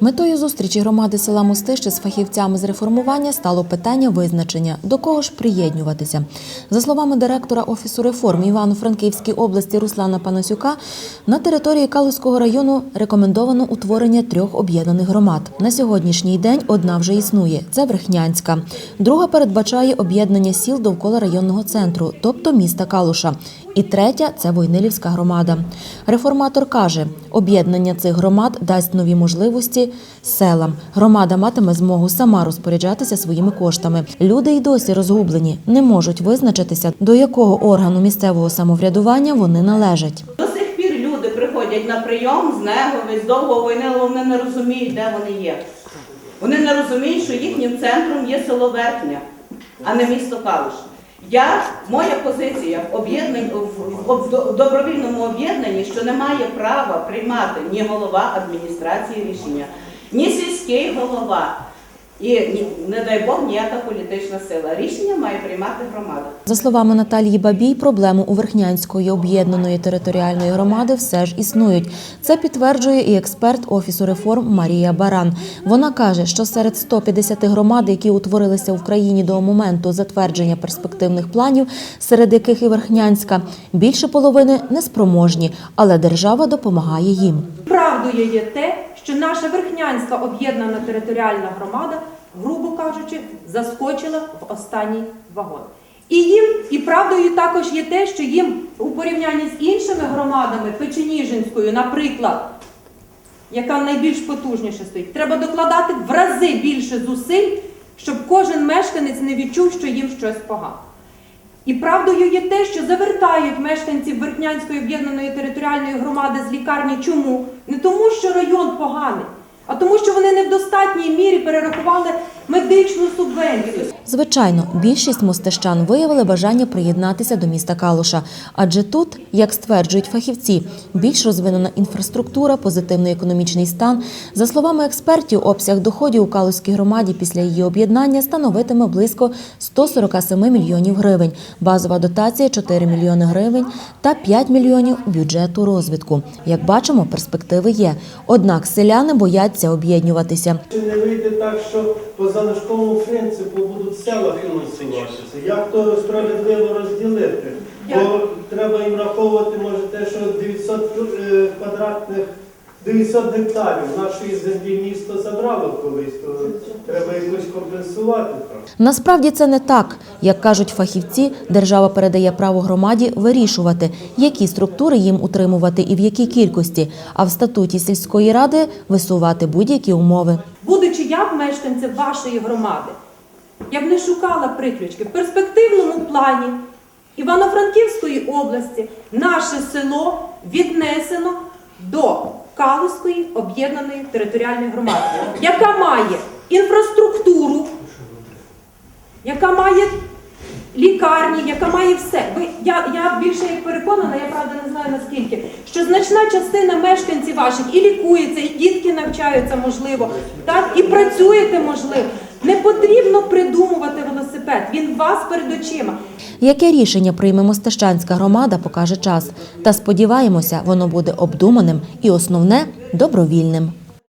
Метою зустрічі громади села Мостище з фахівцями з реформування стало питання визначення, до кого ж приєднуватися. За словами директора Офісу реформ Івано-Франківській області Руслана Панасюка, на території Калузького району рекомендовано утворення трьох об'єднаних громад. На сьогоднішній день одна вже існує це Верхнянська. Друга передбачає об'єднання сіл довкола районного центру, тобто міста Калуша. І третя це Войнилівська громада. Реформатор каже, об'єднання цих громад дасть нові можливості селам. Громада матиме змогу сама розпоряджатися своїми коштами. Люди й досі розгублені, не можуть визначитися, до якого органу місцевого самоврядування вони належать. До сих пір люди приходять на прийом з Негови, з довгого війни, але вони не розуміють, де вони є. Вони не розуміють, що їхнім центром є село Верхня, а не місто Калуш. Я, моя позиція в, в добровільному об'єднанні, що не має права приймати ні голова адміністрації рішення, ні сільський голова, і не дай Бог ніяка політична сила. Рішення має приймати громада. За словами Наталії Бабій, проблеми у Верхнянської об'єднаної територіальної громади все ж існують. Це підтверджує і експерт Офісу реформ Марія Баран. Вона каже, що серед 150 громад, які утворилися в країні до моменту затвердження перспективних планів, серед яких і Верхнянська, більше половини неспроможні, але держава допомагає їм. Правдою є те, що наша Верхнянська об'єднана територіальна громада, грубо кажучи, заскочила в останній вагон. І їм, і правдою також є те, що їм у порівнянні з іншими громадами, Печеніжинською, наприклад, яка найбільш потужніше стоїть, треба докладати в рази більше зусиль, щоб кожен мешканець не відчув, що їм щось погано. І правдою є те, що завертають мешканців Верхнянської об'єднаної територіальної громади з лікарні. Чому? Не тому, що район поганий, а тому, що вони не в достатній мірі перерахували медичну субвенцію. Звичайно, більшість мостищан виявили бажання приєднатися до міста Калуша, адже тут, як стверджують фахівці, більш розвинена інфраструктура, позитивний економічний стан. За словами експертів, обсяг доходів у Калузькій громаді після її об'єднання становитиме близько 147 мільйонів гривень. Базова дотація 4 мільйони гривень та 5 мільйонів бюджету розвитку. Як бачимо, перспективи є. Однак селяни бояться об'єднуватися. Чи не вийде так, що по нашкому принципу будуть села фінансуватися? Як то справедливо розділити? Бо треба їм враховувати, може, те, що 900 е, квадратних 900 гектарів нашої землі місто забрало колись, то треба якось компенсувати. Насправді це не так. Як кажуть фахівці, держава передає право громаді вирішувати, які структури їм утримувати і в якій кількості, а в статуті сільської ради висувати будь-які умови. Будучи я мешканцем вашої громади, я б не шукала приключки. В перспективному плані Івано-Франківської області наше село віднесено до Калузької об'єднаної територіальної громади, яка має інфраструктуру, яка має лікарні, яка має все. Ви, я, я більше як переконана, я правда не знаю наскільки, що значна частина мешканців ваших і лікується, і дітки навчаються, можливо, так, і працюєте, можливо. Не потрібно придумувати велосипед, він вас перед очима. Яке рішення прийме Мостищанська громада, покаже час. Та сподіваємося, воно буде обдуманим і основне добровільним.